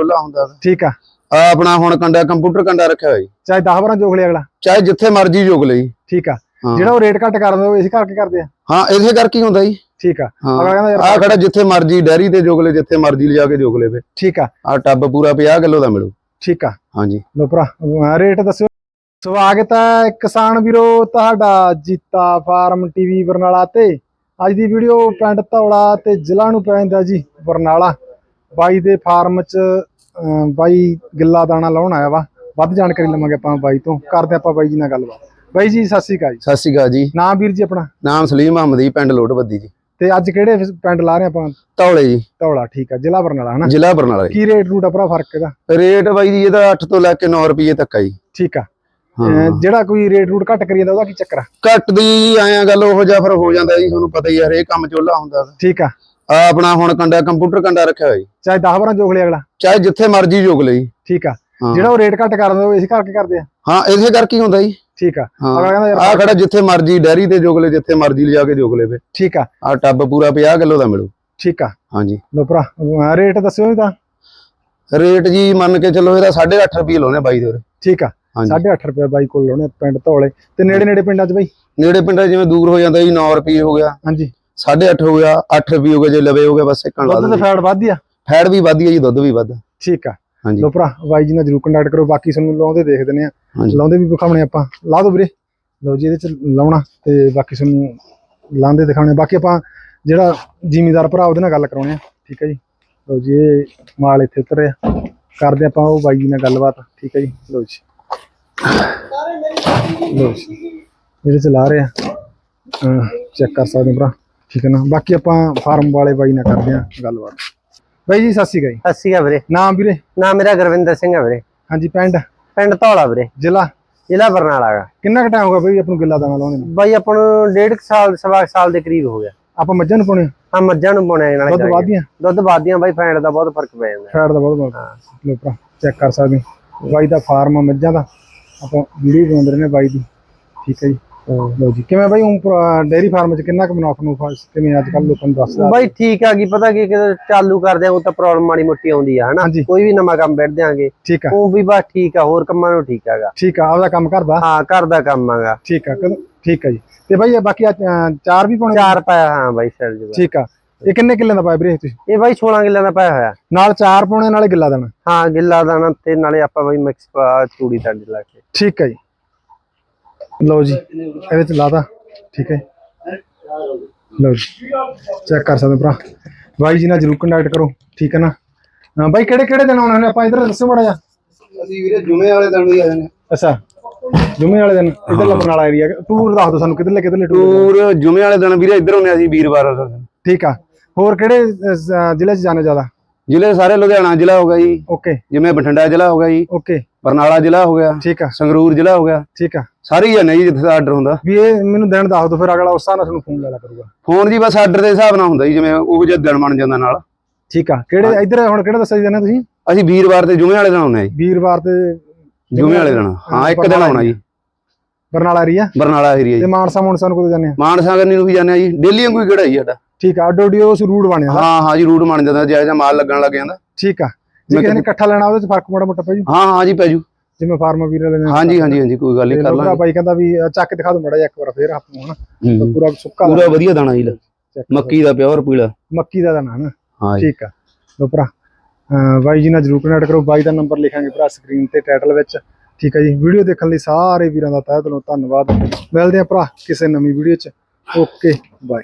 ਖੁੱਲਾ ਹੁੰਦਾ ਗਾ। ਠੀਕ ਆ। ਆਹ ਆਪਣਾ ਹੁਣ ਕੰਡਾ ਕੰਪਿਊਟਰ ਕੰਡਾ ਰੱਖਿਆ ਹੋਇਆ ਜੀ। ਚਾਹੇ 10 12 ਜੋਖ ਲਿਆ ਅਗਲਾ। ਚਾਹੇ ਜਿੱਥੇ ਮਰਜ਼ੀ ਜੋਗ ਲਈ ਠੀਕ ਆ। ਹਾਂ। ਜਿਹੜਾ ਉਹ ਰੇਟ ਘੱਟ ਕਰ ਦਿੰਦੇ ਉਹ ਇਸੇ ਕਰਕੇ ਕਰਦੇ ਆ। ਹਾਂ ਇਸੇ ਕਰਕੇ ਹੀ ਹੁੰਦਾ ਜੀ। ਠੀਕ ਆ। ਅਗਲਾ ਕਹਿੰਦਾ ਯਾਰ ਆਹ ਖੜਾ ਜਿੱਥੇ ਮਰਜ਼ੀ ਡੈਰੀ ਤੇ ਜੋਗ ਲੈ ਜਿੱਥੇ ਮਰਜ਼ੀ ਲਿਜਾ ਕੇ ਜੋਗ ਲੇਵੇ ਠੀਕ ਆ। ਆਹ ਟੱਬ ਪੂਰਾ 50 ਕਿਲੋ ਦਾ ਮਿਲੂ। ਠੀਕ ਆ। ਹਾਂਜੀ। ਲੋ ਭਰਾ ਅਹ ਰੇਟ ਦੱਸਿਓ। ਸਵਾਗਤ ਹੈ ਕਿਸਾਨ ਵੀਰੋ ਤੁਹਾਡਾ ਜੀਤਾ ਫਾਰਮ ਟੀਵੀ ਬਰਨਾਲਾ ਤੇ। ਅੱਜ ਦੀ ਵੀਡੀਓ ਪਿੰਡ ਧੌਲਾ ਤੇ ਜ਼ਿਲ੍ਹਾ ਨੂੰ ਪੈਂਦਾ ਜੀ ਬਰਨਾਲਾ। ਬਾਈ ਦੇ ਫਾਰਮ 'ਚ ਬਾਈ ਗਿੱਲਾ ਦਾਣਾ ਲਾਉਣ ਆਇਆ ਵਾ। ਵੱਧ ਜਾਣਕਾਰੀ ਲਵਾਂਗੇ ਆਪਾਂ ਬਾਈ ਤੋਂ। ਕਰਦੇ ਆਪਾਂ ਬਾਈ ਜੀ ਨਾਲ ਗੱਲਬਾਤ। ਬਾਈ ਜੀ ਸਤਿ ਸ਼੍ਰੀ ਅਕਾਲ ਜੀ। ਸਤਿ ਸ਼੍ਰੀ ਅਕਾਲ ਜੀ। ਨਾਮ ਵੀਰ ਜੀ ਆਪਣਾ? ਨਾਮ ਸਲੀਮ ਅਹਮਦ ਜੀ ਪਿੰਡ ਲੋਟਵੱਦੀ ਜੀ। ਤੇ ਅੱਜ ਕਿਹੜੇ ਪਿੰਡ ਲਾ ਰਹੇ ਆਪਾਂ? ਧੌਲੇ ਜੀ। ਧੌਲਾ ਠੀਕ ਆ। ਜ਼ਿਲ੍ਹਾ ਬਰਨਾਲਾ ਹਨਾ? ਜ਼ਿਲ੍ਹਾ ਬਰਨਾਲਾ ਜੀ। ਕੀ ਰੇਟ ਰੂਟ ਆ ਭਰਾ ਫ਼ਰਕ ਇਹਦਾ? ਰੇਟ ਬਾਈ ਜੀ ਇਹਦਾ 8 ਤੋਂ ਲੈ ਕੇ 9 ਰੁਪਏ ਤੱਕ ਆ ਜੀ। ਠੀਕ ਆ। ਅਹ ਜਿਹੜਾ ਕੋਈ ਰੇਟ ਰੂਟ ਘੱਟ ਕਰੀ ਜਾਂਦਾ ਉਹਦਾ ਕੀ ਚੱਕਰ ਆ? ਘੱਟ ਦੀ ਆਇਆ ਗੱਲ ਉਹ ਜਿਹਾ ਫਿਰ ਹੋ ਜਾਂਦਾ ਜੀ ਤੁਹਾਨੂੰ ਪਤਾ ਹੀ ਆ ਹਰੇਕ ਕੰਮ ਚੋਲਾ ਹੁੰਦਾ। ਠੀਕ ਆ। ਆਪਣਾ ਹੁਣ ਕੰਡਾ ਕੰਪਿਊਟਰ ਕੰਡਾ ਰੱਖਿਆ ਹੋਇਆ ਜੀ। ਚਾਹੇ 10 12 ਜੋਖ ਲਿਆ ਅਗਲਾ। ਚਾਹੇ ਜਿੱਥੇ ਮਰਜ਼ੀ ਜੋਗ ਲਈ ਠੀਕ ਆ। ਜਿਹੜਾ ਉਹ ਰੇਟ ਘੱਟ ਕਰ ਦਿੰਦੇ ਉਹ ਇਸੇ ਕਰਕੇ ਕਰਦੇ ਆ। ਹਾਂ ਇਸੇ ਕਰਕੇ ਹੀ ਹੁੰਦਾ ਜੀ। ਠੀਕ ਆ। ਅਗਲਾ ਕਹਿੰਦਾ ਯਾਰ ਆਹ ਖੜਾ ਜਿੱਥੇ ਮਰਜ਼ੀ ਡੈਰੀ ਤੇ ਜੋਗ ਲੈ ਜਿੱਥੇ ਮਰਜ਼ੀ ਲਿਜਾ ਕੇ ਜੋਗ ਲੇਵੇ ਠੀਕ ਆ। ਆਹ ਟੱਬ ਪੂਰਾ 50 ਕਿਲੋ ਦਾ ਮਿਲੂ। ਠੀਕ ਆ। ਹਾਂਜੀ। ਲੋ ਭਰਾ ਰੇਟ ਦੱਸਿਓ ਤਾਂ ਰੇਟ ਜੀ ਮੰਨ ਕੇ ਚੱਲੋ ਇਹਦਾ 8.5 ਰੁਪਏ ਲਾਉਣੇ ਬਾਈ ਦੇ। ਠੀਕ ਆ। ਹਾਂਜੀ। 8.5 ਰੁਪਏ ਬਾਈ ਕੋਲ ਲਾਉਣੇ ਪਿੰਡ ਧੌਲੇ। ਤੇ ਨੇੜੇ ਨੇੜੇ ਪਿੰਡਾਂ 'ਚ ਬਾਈ? ਨੇੜੇ ਪਿੰਡਾਂ ਜਿਵੇਂ ਦੂਰ ਹੋ ਜਾਂਦਾ ਜੀ 9 ਰੁਪਏ ਹੋ ਗਿਆ। ਹਾਂਜੀ। 8.5 ਹੋ ਗਿਆ 8 ਰੁਪਏ ਹੋ ਗਿਆ ਜੇ ਲਵੇ ਹੋ ਗਿਆ ਬਸ ਇੱਕਣ ਲਾ ਦੁੱਧ ਫੈਟ ਵੱਧਦੀ ਆ। ਫੈਟ ਵੀ ਵਧਦੀ ਹੈ ਜੀ ਦੁੱਧ ਵੀ ਵੱਧ। ਠੀਕ ਆ। ਹਾਂਜੀ। ਲੋ ਭਰਾ ਬਾਈ ਜੀ ਨਾਲ ਜਰੂਰ ਕੰਟੈਕਟ ਕਰੋ ਬਾਕੀ ਤੁਹਾਨੂੰ ਲਾਉਂਦੇ ਦੇਖ ਦਿੰਨੇ ਆ। ਹਾਂਜੀ। ਲਾਉਂਦੇ ਵੀ ਵਿਖਾਉਣੇ ਆਪਾਂ। ਲਾ ਦੋ ਵੀਰੇ। ਲਓ ਜੀ ਇਹਦੇ 'ਚ ਲਾਉਣਾ ਤੇ ਬਾਕੀ ਤੁਹਾਨੂੰ ਲਾਉਂਦੇ ਦਿਖਾਉਣੇ। ਬਾਕੀ ਆਪਾਂ ਜਿਹੜਾ ਜ਼ਿਮੀਦਾਰ ਭਰਾ ਉਹਦੇ ਨਾਲ ਗੱਲ ਕਰਾਉਣੇ ਆ। ਠੀਕ ਹੈ ਜੀ। ਲਓ ਜੀ ਇਹ ਮਾਲ ਇੱਥੇ ਉਤਰਿਆ ਕਰਦੇ ਆਪਾਂ ਉਹ ਬਾਈ ਜੀ ਨਾਲ ਗੱਲਬਾਤ। ਠੀਕ ਹੈ ਜੀ। ਲਓ ਜੀ। ਲਓ ਜੀ। ਇਹਦੇ ਚ ਲਾ ਰਹੇ ਆ। ਚੈੱਕ ਕਰ ਸਕਦੇ ਭਰਾ। ਠੀਕ ਹੈ ਨਾ? ਬਾਕੀ ਆਪਾਂ ਫਾਰਮ ਵਾਲੇ ਬਾਈ ਨਾਲ ਕਰਦੇ ਆ ਗੱਲਬਾਤ। ਬਾਈ ਜੀ ਸਤਿ ਸ਼੍ਰੀ ਅਕਾਲ ਜੀ। ਸਤਿ ਸ਼੍ਰੀ ਅਕਾਲ ਵੀਰੇ। ਨਾਮ ਵੀਰੇ? ਨਾਮ ਮੇਰਾ ਗੁਰਵਿੰਦਰ ਸਿੰਘ ਹੈ ਵੀਰੇ। ਹਾਂਜੀ ਪਿੰਡ? ਪਿੰਡ ਧੌਲਾ ਵੀਰੇ। ਜ਼ਿਲ੍ਹਾ? ਜ਼ਿਲ੍ਹਾ ਬਰਨਾਲਾ ਦਾ ਕਿੰਨਾ ਕੁ ਟਾਈਮ ਹੋ ਗਿਆ ਬਾਈ ਆਪਾਂ ਨੂੰ ਗਿੱਲਾ ਦਾਣਾ ਲਾਉਣੇ ਨੂੰ? ਬਾਈ ਆਪਾਂ ਨੂੰ ਡੇਢ ਕੁ ਸਾਲ ਸਵਾ ਕੁ ਸਾਲ ਦੇ ਕਰੀਬ ਹੋ ਗਿਆ। ਆਪਾਂ ਮੱਝਾਂ ਨੂੰ ਪਾਉਣੇ ਆ? ਮੱਝਾਂ ਨੂੰ ਪਾਉਣੇ ਨਾਲ ਦੁੱਧ ਵਾਧੀਆਂ? ਦੁੱਧ ਵਾਦੀਆਂ ਬਾਈ ਫੈਂਟ ਦਾ ਬਹੁਤ ਫ਼ਰਕ ਪੈ ਜਾਂਦਾ। ਫੈਟ ਦਾ ਬਹੁਤ ਬਹੁਤ ਲੋ ਭਰਾ ਚੈੱਕ ਕਰ ਸਕਦੇ ਹੋ। ਬਾਈ ਦਾ ਫਾਰਮ ਆ ਮੱਝਾਂ ਦਾ। ਆਪਾਂ ਵੀਡੀਓ ਬਣਾਉਂਦੇ ਰਹੇ ਨੇ ਬਾਈ ਦੀ। ਠੀਕ ਹੈ ਜੀ। ਲੋ ਜੀ। ਕਿਵੇਂ ਬਾਈ ਉਹ ਡੇਰੀ ਫਾਰਮ ਚ ਕਿੰਨਾ ਕੁ ਮੁਨਾਫਾ ਨੂੰ ਕਿਵੇਂ ਅੱਜ ਕੱਲ ਲੋਕਾਂ ਨੂੰ ਦੱਸਦਾ ਬਾਈ ਠੀਕ ਆ ਕੀ ਪਤਾ ਕੀ ਕਿ ਚਾਲੂ ਕਰਦੇ ਆ ਉਹ ਤਾਂ ਪ੍ਰੋਬਲਮ ਮਾੜੀ ਮੋਟੀ ਆਉਂਦੀ ਆ ਹਨਾ? ਹਾਂਜੀ। ਕੋਈ ਵੀ ਨਵਾਂ ਕੰਮ ਬੈਠ ਦਿਆਂਗੇ ਠੀਕ ਆ। ਉਹ ਵੀ ਬਸ ਠੀਕ ਆ ਹੋਰ ਕੰਮਾਂ ਨੂੰ ਠੀਕ ਹੈਗਾ। ਠੀਕ ਆ ਆਪਦਾ ਕੰਮ ਕਰਦਾ ਹਾਂ ਘਰ ਦਾ ਕੰਮ ਆਗਾ ਠੀਕ ਆ ਕਦੋਂ- ਠੀਕ ਆ ਜੀ। ਤੇ ਬਾਈ ਇਹ ਬਾਕੀ ਆਹ, ਅਹ, ਚਾਰ ਵੀ ਪਾਉਣੇ? ਚਾਰ ਪਾਇਆ ਹਾਂ ਬਾਈ ਸੈਲ ਜੀ ਠੀਕ ਆ। ਇਹ ਕਿੰਨੇ ਕਿੱਲੇ ਦਾ ਪਾਇਆ ਵੀਰੇ ਤੁਸੀਂ? ਇਹ ਬਾਈ 16 ਕਿੱਲਿਆਂ ਦਾ ਪਾਇਆ ਹੋਇਆ। ਨਾਲ ਚਾਰ ਪਾਉਣੇ ਨਾਲੇ ਗਿੱਲਾ ਦੇਣਾ? ਹਾਂ ਗਿੱਲਾ ਦਾਣਾ ਤੇ ਨਾਲੇ ਆਪਾਂ ਬਾਈ ਮਿਕਸ ਚੂੜੀ ਤੰਡ ਲਾ ਕੇ। ਠੀਕ ਹੈ ਜੀ। ਲਓ ਜੀ ਇਹਦੇ ਚ ਲਾਦਾ ਠੀਕ ਹੈ ਲਓ ਜੀ ਚੈੱਕ ਕਰ ਸਕਦੇ ਭਰਾ। ਬਾਈ ਜੀ ਨਾਲ ਜਰੂਰ ਕੰਟੈਕਟ ਕਰੋ ਠੀਕ ਹੈ ਨਾ? ਬਾਈ ਕਿਹੜੇ ਕਿਹੜੇ ਦਿਨ ਆਉਣੇ ਨੇ? ਆਪਾਂ ਇਧਰ ਦੱਸੋ ਮੜਾ ਜਾ ਅਸੀਂ ਵੀਰੇ ਜੁਮੇ ਵਾਲੇ ਦਿਨ ਵੀ ਆ ਜਾਂਦੇ ਅੱਛਾ ਜੁਮੇ ਵਾਲੇ ਦਿਨ ਇਧਰ ਵਾਲਾ ਏਰੀਆ ਟੂਰ ਦੱਸ ਦਿਓ ਸਾਨੂੰ ਕਿੱਧਰਲੇ ਕਿੱਧਰਲੇ ਟੂਰ ਟੂਰ ਜੁਮੇ ਵਾਲੇ ਦਿਨ ਵੀਰੇ ਇੱਧਰ ਹੁੰਦੇ ਅਸੀਂ ਵੀਰਵਾਰ। ਠੀਕ ਆ। ਹੋਰ ਕਿਹੜੇ ਜ਼ਿਲ੍ਹੇ 'ਚ ਜਾਣੇ ਜ਼ਿਆਦਾ? ਜ਼ਿਲ੍ਹੇ ਸਾਰੇ ਲੁਧਿਆਣਾ ਜ਼ਿਲ੍ਹਾ ਹੋ ਗਿਆ ਜੀ। ਓਕੇ ਜਿਵੇਂ ਬਠਿੰਡਾ ਜ਼ਿਲ੍ਹਾ ਹੋ ਗਿਆ ਜੀ। ਓਕੇ ਬਰਨਾਲਾ ਜ਼ਿਲ੍ਹਾ ਹੋ ਗਿਆ ਠੀਕ ਆ। ਸੰਗਰੂਰ ਜ਼ਿਲ੍ਹਾ ਹੋ ਗਿਆ। ਠੀਕ ਆ। ਸਾਰੇ ਹੀ ਜਾਂਦੇ ਜੀ ਜਿੱਥੇ ਦਾ ਆਰਡਰ ਹੁੰਦਾ। ਵੀ ਇਹ ਮੈਨੂੰ ਦਿਨ ਦੱਸ ਦਿਓ ਫਿਰ ਅਗਲਾ ਉਸ ਹਿਸਾਬ ਨਾਲ ਤੁਹਾਨੂੰ ਫੋਨ ਲੈ ਕਰੂਗਾ। ਫੋਨ ਜੀ ਬਸ ਆਰਡਰ ਦੇ ਹਿਸਾਬ ਨਾਲ ਹੁੰਦਾ ਜੀ ਜਿਵੇਂ ਉਹ ਜਿਹਾ ਦਿਨ ਬਣ ਜਾਂਦਾ ਨਾਲ। ਠੀਕ ਆ। ਕਿਹੜੇ ਇੱਧਰ ਹੁਣ ਕਿਹੜਾ ਦੱਸਿਆ ਜੀ ਜਾਣਾ ਤੁਸੀਂ? ਅਸੀਂ ਵੀਰਵਾਰ ਤੇ ਜੁਮੇ ਵਾਲੇ ਦਿਨ ਆਉਂਦੇ ਆ ਜੀ। ਵੀਰਵਾਰ ਤੇ ਜੁਮੇ ਵਾਲੇ ਦਿਨ ਹਾਂ ਇੱਕ ਦਿਨ ਆਉਣਾ ਜੀ। ਬਰਨਾਲਾ ਏਰੀਆ ਬਰਨਾਲਾ ਏਰੀਆ ਤੇ ਜੀ। ਮਾਨਸਾ ਮੁਨਸਾ ਨੂੰ ਕਦੋਂ ਜਾਂਦੇ ਆ? ਮਾਨਸਾਗਰ ਨੂੰ ਵੀ ਜਾਂਦੇ ਆ ਜੀ। ਡੇਲੀ ਕੋਈ ਕਿਹੜਾ ਜੀ ਸਾਡਾ। ਠੀਕ ਆ ਅੱਡੋ ਅੱਡੀ ਉਸ ਰੂਟ ਬਣਿਆ ਹਾਂ ਹਾਂ ਜੀ ਰੂਟ ਬਣ ਜਾਂਦਾ ਜਾਇਜ਼ਾ ਮਾਲ ਲੱਗਣ ਲੱਗ ਜਾਂਦਾ। ਠੀਕ ਆ। ਜੇ ਕਿਸੇ ਨੇ ਇਕੱਠਾ ਲੈਣਾ ਉਹਦੇ ਚ ਫ਼ਰਕ ਮਾੜਾ ਮੋਟਾ ਪੈ ਜੂ ਹਾਂ ਹਾਂ ਜੀ ਪੈ ਜੂ ਜਿਵੇਂ ਫਾਰਮ ਵੀਰ ਵਾਲੇ ਨੇ ਹਾਂਜੀ ਹਾਂਜੀ ਹਾਂਜੀ ਕੋਈ ਗੱਲ ਨਹੀਂ ਕਰ ਲਾਂਗੇ। ਬਾਈ ਕਹਿੰਦਾ ਵੀ ਚੱਕ ਦਿਖਾ ਦੋ ਮੜਾ ਇੱਕ ਵਾਰ ਫੇਰ ਆਪ ਨੂੰ ਹਨਾ। ਪੂਰਾ ਸੁੱਕਾ ਪੂਰਾ ਵਧੀਆ ਦਾਣਾ ਜੀ। ਮੱਕੀ ਦਾ ਪਿਓਰ ਪੀਲਾ। ਮੱਕੀ ਦਾ ਦਾਣਾ ਹਨਾ। ਠੀਕ ਆ। ਲੋ ਭਰਾ ਬਾਈ ਜੀ ਨਾਲ ਜਰੂਰ ਕਨੈਕਟ ਕਰੋ। ਬਾਈ ਦਾ ਨੰਬਰ ਲਿਖਾਂਗੇ ਭਰਾ ਸਕਰੀਨ ਤੇ ਟਾਈਟਲ ਵਿੱਚ। ਠੀਕ ਹੈ ਜੀ। ਵੀਡੀਓ ਦੇਖਣ ਲਈ ਸਾਰੇ ਵੀਰਾਂ ਦਾ ਤਹਿ ਦਿਲੋਂ ਧੰਨਵਾਦ। ਮਿਲਦੇ ਆ ਭਰਾ ਕਿਸੇ ਨਵੀਂ ਵੀਡੀਓ ਚ। Okay bye